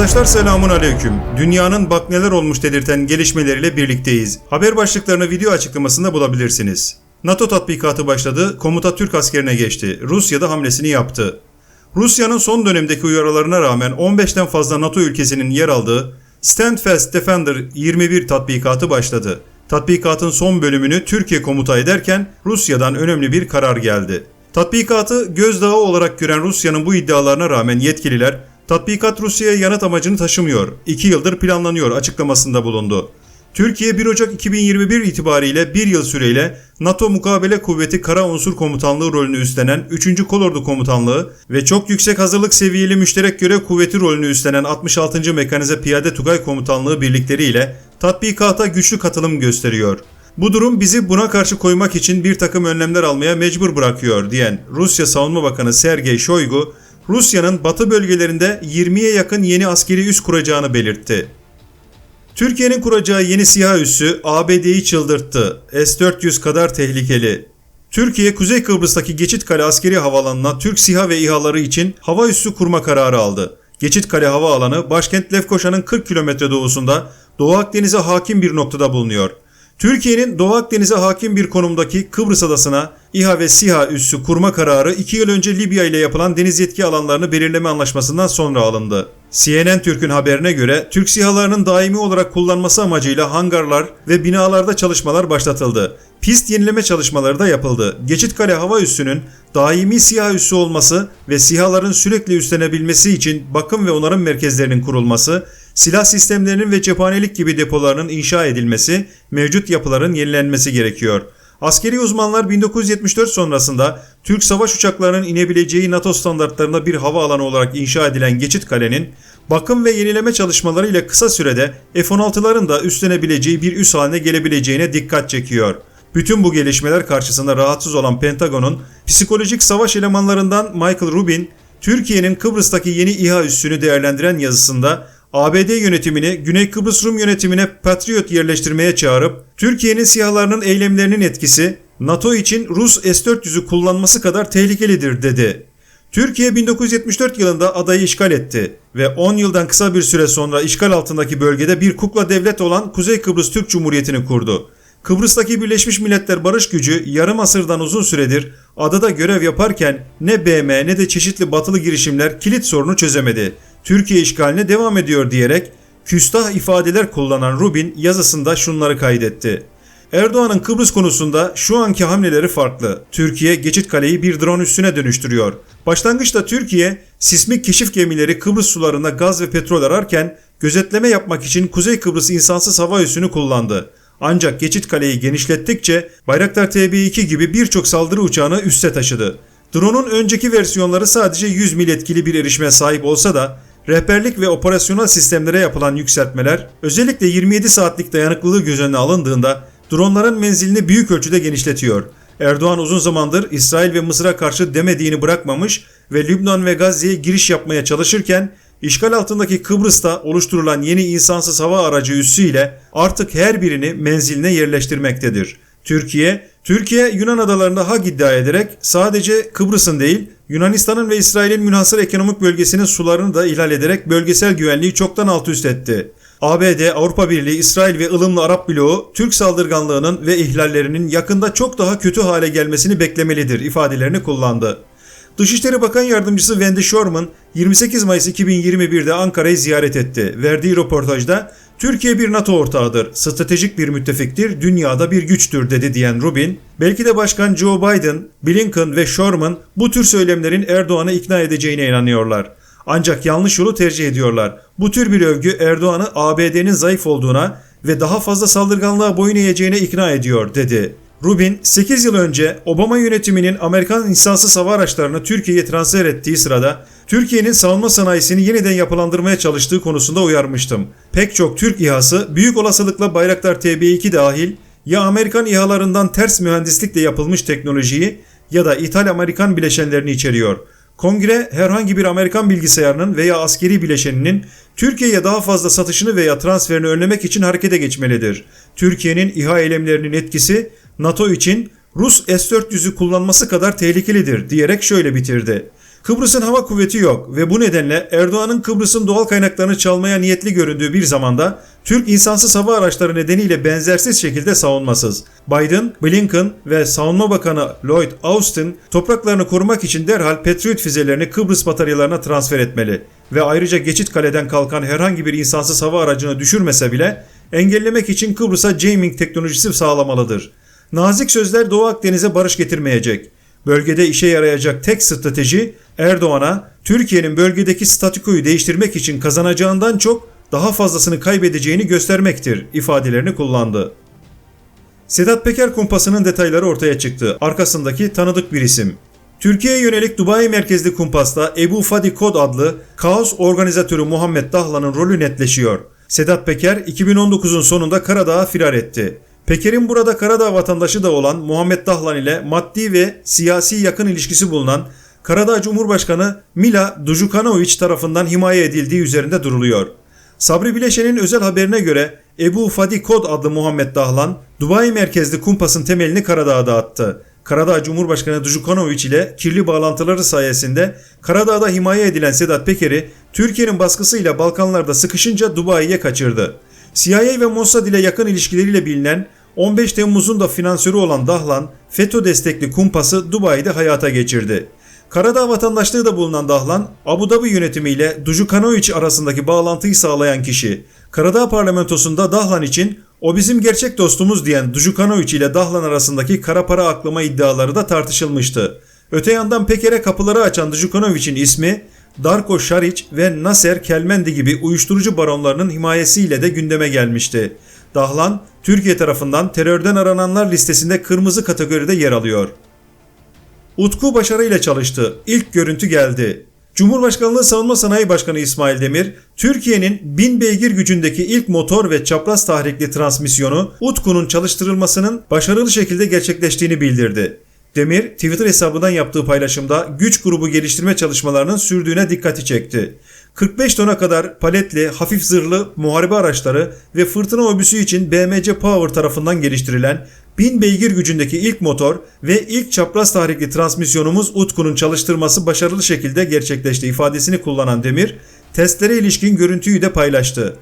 Arkadaşlar selamun aleyküm. Dünyanın bak neler olmuş dedirten gelişmeleriyle birlikteyiz. Haber başlıklarını video açıklamasında bulabilirsiniz. NATO tatbikatı başladı, komuta Türk askerine geçti. Rusya da hamlesini yaptı. Rusya'nın son dönemdeki uyarılarına rağmen 15'ten fazla NATO ülkesinin yer aldığı Stand Fast Defender 21 tatbikatı başladı. Tatbikatın son bölümünü Türkiye komuta ederken Rusya'dan önemli bir karar geldi. Tatbikatı gözdağı olarak gören Rusya'nın bu iddialarına rağmen yetkililer tatbikat Rusya'ya yanıt amacını taşımıyor, 2 yıldır planlanıyor açıklamasında bulundu. Türkiye 1 Ocak 2021 itibariyle bir yıl süreyle NATO Mukabele Kuvveti Kara Unsur Komutanlığı rolünü üstlenen 3. Kolordu Komutanlığı ve çok yüksek hazırlık seviyeli müşterek görev kuvveti rolünü üstlenen 66. Mekanize Piyade Tugay Komutanlığı birlikleriyle tatbikata güçlü katılım gösteriyor. Bu durum bizi buna karşı koymak için bir takım önlemler almaya mecbur bırakıyor diyen Rusya Savunma Bakanı Sergey Shoigu, Rusya'nın batı bölgelerinde 20'ye yakın yeni askeri üs kuracağını belirtti. Türkiye'nin kuracağı yeni SİHA üssü ABD'yi çıldırttı. S-400 kadar tehlikeli. Türkiye, Kuzey Kıbrıs'taki Geçitkale askeri havaalanına Türk SİHA ve İHA'ları için hava üssü kurma kararı aldı. Geçitkale Havaalanı, başkent Lefkoşa'nın 40 kilometre doğusunda Doğu Akdeniz'e hakim bir noktada bulunuyor. Türkiye'nin Doğu Akdeniz'e hakim bir konumdaki Kıbrıs adasına İHA ve SİHA üssü kurma kararı 2 yıl önce Libya ile yapılan deniz yetki alanlarını belirleme anlaşmasından sonra alındı. CNN Türk'ün haberine göre Türk SİHA'larının daimi olarak kullanması amacıyla hangarlar ve binalarda çalışmalar başlatıldı. Pist yenileme çalışmaları da yapıldı. Geçitkale Hava Üssü'nün daimi SİHA üssü olması ve SİHA'ların sürekli üstlenebilmesi için bakım ve onarım merkezlerinin kurulması, silah sistemlerinin ve cephanelik gibi depolarının inşa edilmesi, mevcut yapıların yenilenmesi gerekiyor. Askeri uzmanlar 1974 sonrasında Türk savaş uçaklarının inebileceği NATO standartlarında bir hava alanı olarak inşa edilen Geçit Kale'nin bakım ve yenileme çalışmaları ile kısa sürede F-16'ların da üstlenebileceği bir üs haline gelebileceğine dikkat çekiyor. Bütün bu gelişmeler karşısında rahatsız olan Pentagon'un psikolojik savaş elemanlarından Michael Rubin, Türkiye'nin Kıbrıs'taki yeni İHA üssünü değerlendiren yazısında ABD yönetimini Güney Kıbrıs Rum yönetimine Patriot yerleştirmeye çağırıp Türkiye'nin siyahlarının eylemlerinin etkisi NATO için Rus S-400'ü kullanması kadar tehlikelidir dedi. Türkiye 1974 yılında adayı işgal etti ve 10 yıldan kısa bir süre sonra işgal altındaki bölgede bir kukla devlet olan Kuzey Kıbrıs Türk Cumhuriyeti'ni kurdu. Kıbrıs'taki Birleşmiş Milletler Barış Gücü yarım asırdan uzun süredir adada görev yaparken ne BM ne de çeşitli batılı girişimler kilit sorunu çözemedi. Türkiye işgaline devam ediyor diyerek küstah ifadeler kullanan Rubin yazısında şunları kaydetti. Erdoğan'ın Kıbrıs konusunda şu anki hamleleri farklı. Türkiye geçit kaleyi bir drone üssüne dönüştürüyor. Başlangıçta Türkiye sismik keşif gemileri Kıbrıs sularında gaz ve petrol ararken gözetleme yapmak için Kuzey Kıbrıs insansız hava üssünü kullandı. Ancak geçit kaleyi genişlettikçe Bayraktar TB2 gibi birçok saldırı uçağını üste taşıdı. Drone'un önceki versiyonları sadece 100 mil etkili bir erişime sahip olsa da rehberlik ve operasyonel sistemlere yapılan yükseltmeler özellikle 27 saatlik dayanıklılığı göz önüne alındığında dronların menzilini büyük ölçüde genişletiyor. Erdoğan uzun zamandır İsrail ve Mısır'a karşı demediğini bırakmamış ve Lübnan ve Gazze'ye giriş yapmaya çalışırken işgal altındaki Kıbrıs'ta oluşturulan yeni insansız hava aracı üssüyle artık her birini menziline yerleştirmektedir. Türkiye, Türkiye Yunan adalarında hak iddia ederek sadece Kıbrıs'ın değil Yunanistan'ın ve İsrail'in münhasır ekonomik bölgesinin sularını da ihlal ederek bölgesel güvenliği çoktan alt üst etti. ABD, Avrupa Birliği, İsrail ve ılımlı Arap bloğu Türk saldırganlığının ve ihlallerinin yakında çok daha kötü hale gelmesini beklemelidir ifadelerini kullandı. Dışişleri Bakan Yardımcısı Wendy Sherman 28 Mayıs 2021'de Ankara'yı ziyaret etti. Verdiği röportajda Türkiye bir NATO ortağıdır, stratejik bir müttefiktir, dünyada bir güçtür dedi diyen Rubin, belki de Başkan Joe Biden, Blinken ve Sherman bu tür söylemlerin Erdoğan'ı ikna edeceğine inanıyorlar. Ancak yanlış yolu tercih ediyorlar. Bu tür bir övgü Erdoğan'ı ABD'nin zayıf olduğuna ve daha fazla saldırganlığa boyun eğeceğine ikna ediyor dedi. Rubin 8 yıl önce Obama yönetiminin Amerikan insansız hava araçlarını Türkiye'ye transfer ettiği sırada Türkiye'nin savunma sanayisini yeniden yapılandırmaya çalıştığı konusunda uyarmıştım. Pek çok Türk İHA'sı büyük olasılıkla Bayraktar TB2 dahil ya Amerikan İHA'larından ters mühendislikle yapılmış teknolojiyi ya da İthal Amerikan bileşenlerini içeriyor. Kongre herhangi bir Amerikan bilgisayarının veya askeri bileşeninin Türkiye'ye daha fazla satışını veya transferini önlemek için harekete geçmelidir. Türkiye'nin İHA eylemlerinin etkisi NATO için Rus S-400'ü kullanması kadar tehlikelidir diyerek şöyle bitirdi. Kıbrıs'ın hava kuvveti yok ve bu nedenle Erdoğan'ın Kıbrıs'ın doğal kaynaklarını çalmaya niyetli göründüğü bir zamanda Türk insansız hava araçları nedeniyle benzersiz şekilde savunmasız. Biden, Blinken ve Savunma Bakanı Lloyd Austin topraklarını korumak için derhal Patriot füzelerini Kıbrıs bataryalarına transfer etmeli ve ayrıca geçit kaleden kalkan herhangi bir insansız hava aracını düşürmese bile engellemek için Kıbrıs'a jamming teknolojisi sağlamalıdır. Nazik sözler Doğu Akdeniz'e barış getirmeyecek. Bölgede işe yarayacak tek strateji Erdoğan'a Türkiye'nin bölgedeki statükoyu değiştirmek için kazanacağından çok daha fazlasını kaybedeceğini göstermektir ifadelerini kullandı. Sedat Peker kumpasının detayları ortaya çıktı. Arkasındaki tanıdık bir isim. Türkiye'ye yönelik Dubai merkezli kumpasta Ebu Fadi Kod adlı kaos organizatörü Muhammed Dahlan'ın rolü netleşiyor. Sedat Peker 2019'un sonunda Karadağ'a firar etti. Peker'in burada Karadağ vatandaşı da olan Muhammed Dahlan ile maddi ve siyasi yakın ilişkisi bulunan Karadağ Cumhurbaşkanı Mila Dujukanovic tarafından himaye edildiği üzerinde duruluyor. Sabri Bileşen'in özel haberine göre Ebu Fadi Kod adlı Muhammed Dahlan, Dubai merkezli kumpasın temelini Karadağ'da attı. Karadağ Cumhurbaşkanı Dujukanovic ile kirli bağlantıları sayesinde Karadağ'da himaye edilen Sedat Peker'i Türkiye'nin baskısıyla Balkanlarda sıkışınca Dubai'ye kaçırdı. CIA ve Mossad ile yakın ilişkileriyle bilinen 15 Temmuz'un da finansörü olan Dahlan, FETÖ destekli kumpası Dubai'de hayata geçirdi. Karadağ vatandaşlığı da bulunan Dahlan, Abu Dhabi yönetimiyle Dujukanovic arasındaki bağlantıyı sağlayan kişi. Karadağ parlamentosunda Dahlan için o bizim gerçek dostumuz diyen Dujukanovic ile Dahlan arasındaki kara para aklama iddiaları da tartışılmıştı. Öte yandan Peker'e kapıları açan Dujukanovic'in ismi Darko Şariç ve Nasser Kelmendi gibi uyuşturucu baronlarının himayesiyle de gündeme gelmişti. Dahlan, Türkiye tarafından terörden arananlar listesinde kırmızı kategoride yer alıyor. Utku başarıyla çalıştı. İlk görüntü geldi. Cumhurbaşkanlığı Savunma Sanayi Başkanı İsmail Demir, Türkiye'nin 1000 beygir gücündeki ilk motor ve çapraz tahrikli transmisyonu Utku'nun çalıştırılmasının başarılı şekilde gerçekleştiğini bildirdi. Demir, Twitter hesabından yaptığı paylaşımda güç grubu geliştirme çalışmalarının sürdüğüne dikkati çekti. 45 tona kadar paletli, hafif zırhlı muharebe araçları ve fırtına obüsü için BMC Power tarafından geliştirilen 1000 beygir gücündeki ilk motor ve ilk çapraz tahrikli transmisyonumuz Utku'nun çalıştırması başarılı şekilde gerçekleşti ifadesini kullanan Demir, testlere ilişkin görüntüyü de paylaştı.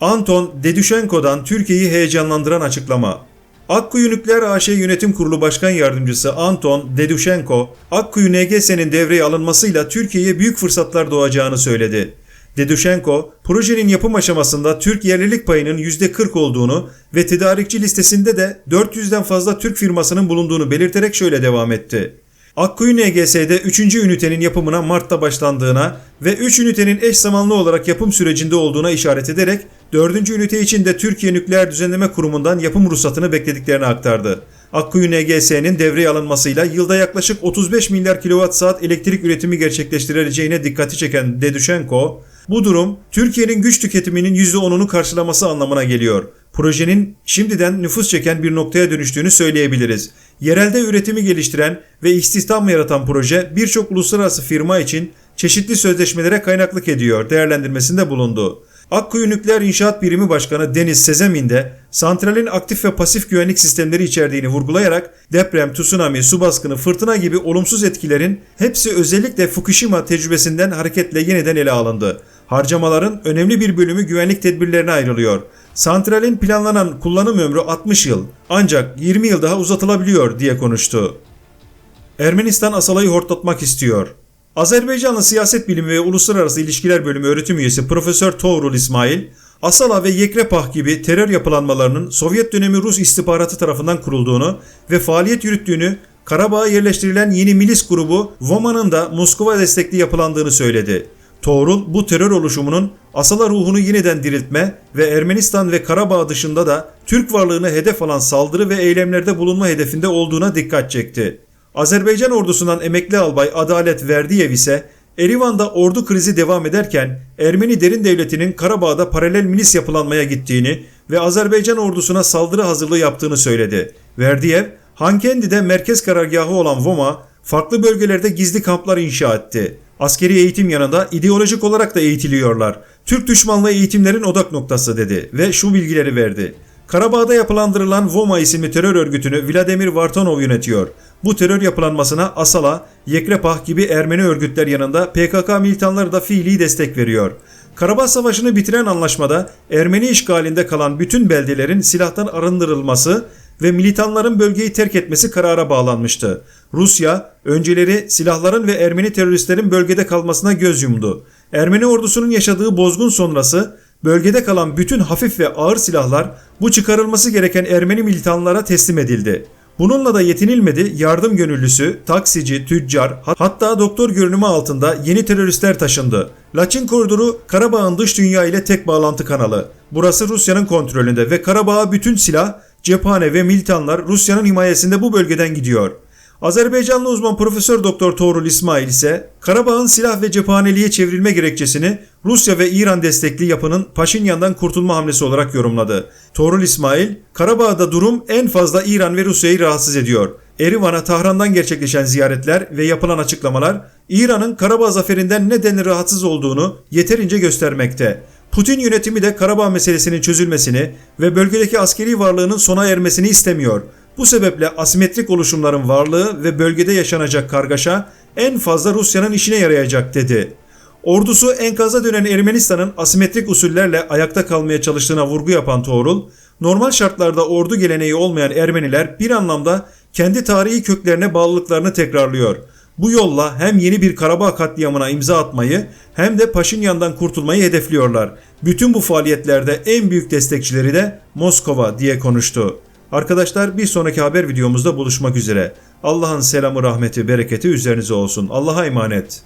Anton Dedüşenko'dan Türkiye'yi heyecanlandıran açıklama. Akkuyu Nükleer AŞ Yönetim Kurulu Başkan Yardımcısı Anton Dedushenko, Akkuyu NGS'nin devreye alınmasıyla Türkiye'ye büyük fırsatlar doğacağını söyledi. Dedushenko, projenin yapım aşamasında Türk yerlilik payının %40 olduğunu ve tedarikçi listesinde de 400'den fazla Türk firmasının bulunduğunu belirterek şöyle devam etti. Akkuyu NGS'de 3. ünitenin yapımına Mart'ta başlandığına ve 3 ünitenin eş zamanlı olarak yapım sürecinde olduğuna işaret ederek 4. ünite için de Türkiye Nükleer Düzenleme Kurumu'ndan yapım ruhsatını beklediklerini aktardı. Akkuyu NGS'nin devreye alınmasıyla yılda yaklaşık 35 milyar kilowatt saat elektrik üretimi gerçekleştirileceğine dikkati çeken Dedushenko, bu durum Türkiye'nin güç tüketiminin %10'unu karşılaması anlamına geliyor. Projenin şimdiden nüfus çeken bir noktaya dönüştüğünü söyleyebiliriz. Yerelde üretimi geliştiren ve istihdam yaratan proje birçok uluslararası firma için çeşitli sözleşmelere kaynaklık ediyor değerlendirmesinde bulundu. Akkuyu Nükleer İnşaat Birimi Başkanı Deniz Sezemin de santralin aktif ve pasif güvenlik sistemleri içerdiğini vurgulayarak deprem, tsunami, su baskını, fırtına gibi olumsuz etkilerin hepsi özellikle Fukushima tecrübesinden hareketle yeniden ele alındı. Harcamaların önemli bir bölümü güvenlik tedbirlerine ayrılıyor. Santralin planlanan kullanım ömrü 60 yıl ancak 20 yıl daha uzatılabiliyor diye konuştu. Ermenistan Asala'yı hortlatmak istiyor. Azerbaycanlı Siyaset Bilimi ve Uluslararası İlişkiler Bölümü öğretim üyesi Profesör Toğrul İsmail, Asala ve Yekrepah gibi terör yapılanmalarının Sovyet dönemi Rus istihbaratı tarafından kurulduğunu ve faaliyet yürüttüğünü, Karabağ'a yerleştirilen yeni milis grubu Voma'nın da Moskova destekli yapılandığını söyledi. Toğrul bu terör oluşumunun Asala ruhunu yeniden diriltme ve Ermenistan ve Karabağ dışında da Türk varlığını hedef alan saldırı ve eylemlerde bulunma hedefinde olduğuna dikkat çekti. Azerbaycan ordusundan emekli albay Adalet Verdiyev ise Erivan'da ordu krizi devam ederken Ermeni derin devletinin Karabağ'da paralel milis yapılanmaya gittiğini ve Azerbaycan ordusuna saldırı hazırlığı yaptığını söyledi. Verdiyev, Hankendi'de merkez karargahı olan Voma, farklı bölgelerde gizli kamplar inşa etti. Askeri eğitim yanında ideolojik olarak da eğitiliyorlar. Türk düşmanlığı eğitimlerin odak noktası dedi ve şu bilgileri verdi. Karabağ'da yapılandırılan Voma isimli terör örgütünü Vladimir Vartanov yönetiyor. Bu terör yapılanmasına Asala, Yekrepah gibi Ermeni örgütler yanında PKK militanları da fiili destek veriyor. Karabağ Savaşı'nı bitiren anlaşmada Ermeni işgalinde kalan bütün beldelerin silahtan arındırılması ve militanların bölgeyi terk etmesi karara bağlanmıştı. Rusya önceleri silahların ve Ermeni teröristlerin bölgede kalmasına göz yumdu. Ermeni ordusunun yaşadığı bozgun sonrası bölgede kalan bütün hafif ve ağır silahlar bu çıkarılması gereken Ermeni militanlara teslim edildi. Bununla da yetinilmedi, yardım gönüllüsü, taksici, tüccar, hatta doktor görünümü altında yeni teröristler taşındı. Laçin koridoru Karabağ'ın dış dünya ile tek bağlantı kanalı. Burası Rusya'nın kontrolünde ve Karabağ'a bütün silah, cephane ve militanlar Rusya'nın himayesinde bu bölgeden gidiyor. Azerbaycanlı uzman Profesör Doktor Tuğrul İsmail ise Karabağ'ın silah ve cephaneliğe çevrilme gerekçesini Rusya ve İran destekli yapının Paşinyan'dan kurtulma hamlesi olarak yorumladı. Tuğrul İsmail, Karabağ'da durum en fazla İran ve Rusya'yı rahatsız ediyor. Erivan'a Tahran'dan gerçekleşen ziyaretler ve yapılan açıklamalar İran'ın Karabağ zaferinden nedenli rahatsız olduğunu yeterince göstermekte. Putin yönetimi de Karabağ meselesinin çözülmesini ve bölgedeki askeri varlığının sona ermesini istemiyor. Bu sebeple asimetrik oluşumların varlığı ve bölgede yaşanacak kargaşa en fazla Rusya'nın işine yarayacak dedi. Ordusu enkaza dönen Ermenistan'ın asimetrik usullerle ayakta kalmaya çalıştığına vurgu yapan Tuğrul, normal şartlarda ordu geleneği olmayan Ermeniler bir anlamda kendi tarihi köklerine bağlılıklarını tekrarlıyor. Bu yolla hem yeni bir Karabağ katliamına imza atmayı hem de Paşinyan'dan kurtulmayı hedefliyorlar. Bütün bu faaliyetlerde en büyük destekçileri de Moskova diye konuştu. Arkadaşlar bir sonraki haber videomuzda buluşmak üzere. Allah'ın selamı, rahmeti, bereketi üzerinize olsun. Allah'a emanet.